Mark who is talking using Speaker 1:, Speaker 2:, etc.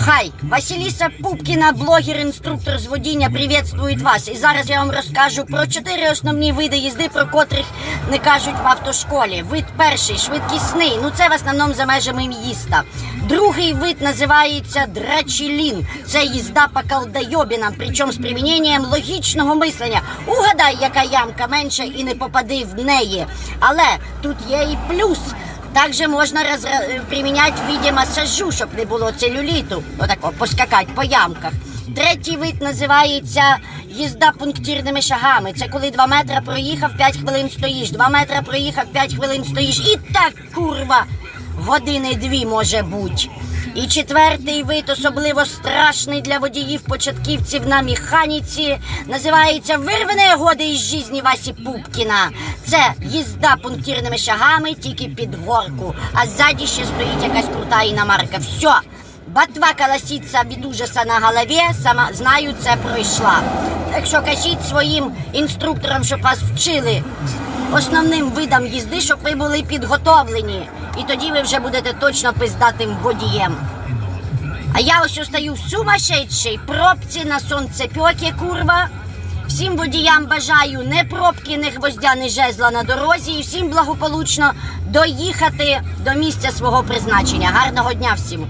Speaker 1: Хай, Василіса Пупкіна, блогер-інструктор з водіння, приветствують вас. І зараз я вам розкажу про чотири основні види їзди, про котрих не кажуть в автошколі. Вид перший швидкісний. Ну це в основному за межами міста. Другий вид називається драчілін. Це їзда по колдойобінам, причому з приміненням логічного мислення. Угадай, яка ямка менша і не попади в неї. Але тут є і плюс. Также можна розра- приміняти в віді масажу, щоб не було целюліту. Отако, поскакати по ямках. Третій вид називається їзда пунктирними шагами. Це коли 2 метри проїхав, 5 хвилин стоїш, 2 метри проїхав, 5 хвилин стоїш. І так, курва, години дві може бути. І четвертий вид, особливо страшний для водіїв-початківців на механіці, називається Вирване годи із житті Васі Пупкіна. Це їзда пунктирними шагами тільки під горку, а ззаді ще стоїть якась крута іномарка. Все. Ботва колоситься від ужаса на голові, сама знаю, це пройшла. Так що кажіть своїм інструкторам, щоб вас вчили основним видам їзди, щоб ви були підготовлені. І тоді ви вже будете точно пиздатим водієм. А я ось стою в пробці на сонцепьокі, курва. Всім водіям бажаю не пробки, не гвоздя, не жезла на дорозі і всім благополучно доїхати до місця свого призначення. Гарного дня всім!